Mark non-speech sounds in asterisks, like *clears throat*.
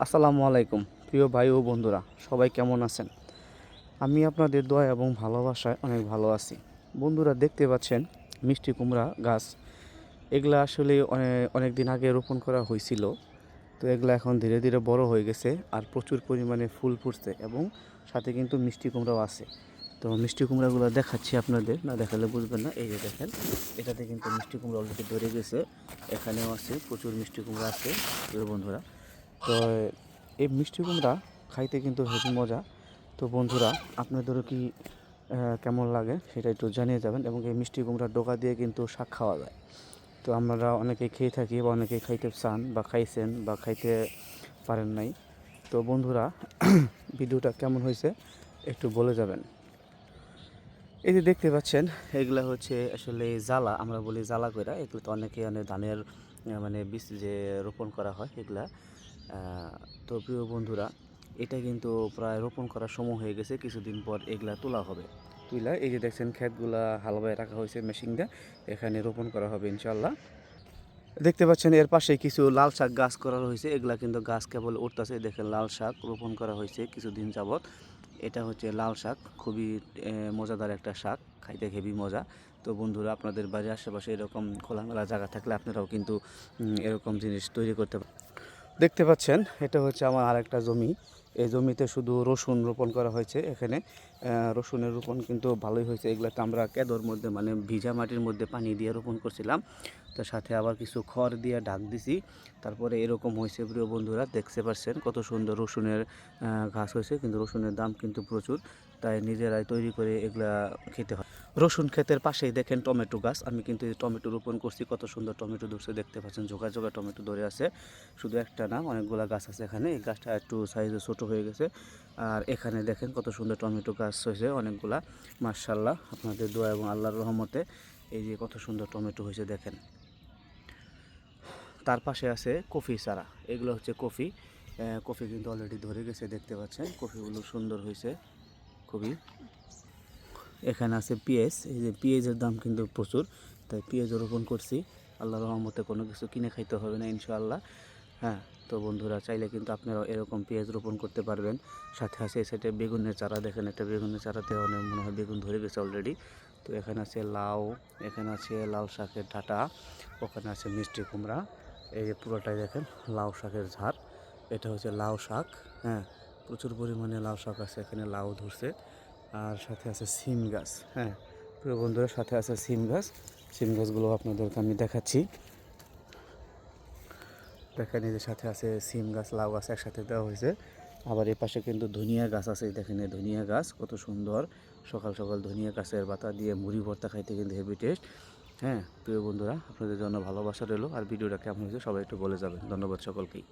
আসসালামু আলাইকুম, প্রিয় ভাই ও বন্ধুরা, সবাই কেমন আছেন? আমি আপনাদের দোয়া এবং ভালোবাসায় অনেক ভালো আছি। বন্ধুরা, দেখতে পাচ্ছেন মিষ্টি কুমড়া গাছ। এগুলা আসলে অনেক দিন আগে রোপণ করা হয়েছিল। তো এগুলা এখন ধীরে ধীরে বড় হয়ে গেছে আর প্রচুর পরিমাণে ফুল ফুটছে এবং সাথে কিন্তু মিষ্টি কুমড়াও আছে। তো মিষ্টি কুমড়াগুলো দেখাচ্ছি আপনাদের, না দেখালে বুঝবেন না। এই যে দেখেন, এটাতে কিন্তু মিষ্টি কুমড়া অলরেডি ধরে গেছে। এখানেও আছে, প্রচুর মিষ্টি কুমড়া আছে। বন্ধুরা তো এই মিষ্টি কুমড়া খাইতে কিন্তু হেবি মজা। তো বন্ধুরা, আপনাদেরও কি কেমন লাগে সেটা একটু জানিয়ে যাবেন এবং এই মিষ্টি কুমড়ার ডোকা দিয়ে কিন্তু শাক খাওয়া যায়। তো আমরা অনেকেই খেয়ে থাকি বা অনেকেই খাইতে চান বা খাইছেন বা খাইতে পারেন নাই। তো বন্ধুরা, *clears throat* ভিডিওটা কেমন হয়েছে একটু বলে যাবেন। এই যে দেখতে পাচ্ছেন, এগুলা হচ্ছে আসলে জ্বালা, আমরা বলি জ্বালা কইরা। এগুলো তো অনেকে অনেক ধানের মানে বীজ যে রোপণ করা হয়, এগুলা তো প্রিয় বন্ধুরা, এটা কিন্তু প্রায় রোপণ করার সময় হয়ে গেছে, কিছুদিন পর এগুলা তোলা হবে। তুইলা, এই যে দেখছেন ক্ষেতগুলা হালবায় রাখা হয়েছে মেশিন দিয়ে, এখানে রোপণ করা হবে ইনশাল্লাহ দেখতে পাচ্ছেন এর পাশে কিছু লাল শাক গাছ করা হয়েছে, এগুলা কিন্তু গাছ কেবল উঠতেছে, দেখেন লাল শাক রোপণ করা হয়েছে কিছুদিন যাবত এটা হচ্ছে লাল শাক, খুবই মজাদার একটা শাক, খাইতে হেভি মজা। তো বন্ধুরা, আপনাদের বাড়ির আশেপাশে এরকম খোলামেলা জায়গা থাকলে আপনারাও কিন্তু এরকম জিনিস তৈরি করতে পারেন দেখতে পাচ্ছেন, এটা হচ্ছে আমার আরেকটা জমি। এই জমিতে শুধু রসুন রোপণ করা হয়েছে এখানে। রসুনের রোপণ কিন্তু ভালোই হয়েছে। এগুলাতে আমরা কেদর মধ্যে মানে ভিজা মাটির মধ্যে পানি দিয়ে রোপণ করছিলাম। তার সাথে আবার কিছু খড় দিয়ে ঢাক দিছি। তারপরে এরকম হয়েছে প্রিয় বন্ধুরা, দেখতে পাচ্ছেন কত সুন্দর রসুনের ঘাস হয়েছে। কিন্তু রসুনের দাম কিন্তু প্রচুর। তাই নিজেরাই তৈরি করে এগুলা খেতে হয়। রসুন ক্ষেতের পাশেই দেখেন টমেটো গাছ। আমি কিন্তু এই টমেটো রোপণ করছি, কত সুন্দর টমেটো ধরছে, দেখতে পাচ্ছেন জোগা জোগা টমেটো ধরে আছে। শুধু একটা না, অনেকগুলা গাছ আছে এখানে। এই গাছটা একটু সাইজে ছোট হয়ে গেছে। আর এখানে দেখেন কত সুন্দর টমেটো গাছ হয়েছে, অনেকগুলা। মার্শাল্লাহ আপনাদের দোয়া এবং আল্লাহর রহমতে এই যে কত সুন্দর টমেটো হয়েছে, দেখেন। তার পাশে আছে কফি চারা। এগুলো হচ্ছে কফি। কফি কিন্তু অলরেডি ধরে গেছে, দেখতে পাচ্ছেন। কফিগুলো সুন্দর হয়েছে, খুবই। এখানে আছে পেঁয়াজ এই যে পেঁয়াজের দাম কিন্তু প্রচুর, তাই পেঁয়াজ রোপণ করছি। আল্লাহ রহমতে কোনো কিছু কিনে খাইতে হবে না, ইনশাআল্লাহ। হ্যাঁ তো বন্ধুরা, চাইলে কিন্তু আপনারা এরকম পেঁয়াজ রোপণ করতে পারবেন। সাথে আছে এই সাইডে বেগুনের চারা, দেখেন একটা বেগুনের চারাতে অনেক মনে হয় বেগুন ধরে গেছে অলরেডি তো এখানে আছে লাউ, এখানে আছে লাল শাকের ডাঁটা, ওখানে আছে মিষ্টি কুমড়া। এই যে পুরোটাই দেখেন, লাউ শাকের ঝাড়। এটা হচ্ছে লাউ শাক হ্যাঁ প্রচুর পরিমাণে লাউ শাক আছে, এখানে লাউ ধরছে। আর সাথে আছে সিম গাছ হ্যাঁ। প্রিয় বন্ধুরা, সাথে আছে সিম গাছ। সিম গাছগুলো আপনাদেরকে আমি দেখাচ্ছি। দেখেন যে সাথে আছে সিম গাছ, লাউ গাছ একসাথে দেওয়া হয়েছে। আবার এই পাশে কিন্তু ধনিয়া গাছ আছে। দেখেন ধনিয়া গাছ, কত সুন্দর। সকাল সকাল ধনিয়া গাছের পাতা দিয়ে মুড়ি ভর্তা খাইতে কিন্তু হেভি টেস্ট হ্যাঁ। প্রিয় বন্ধুরা, আপনাদের জন্য ভালোবাসা রইল। আর ভিডিওটা কেমন হয়েছে সবাই একটু বলে যাবেন। ধন্যবাদ সকলকেই।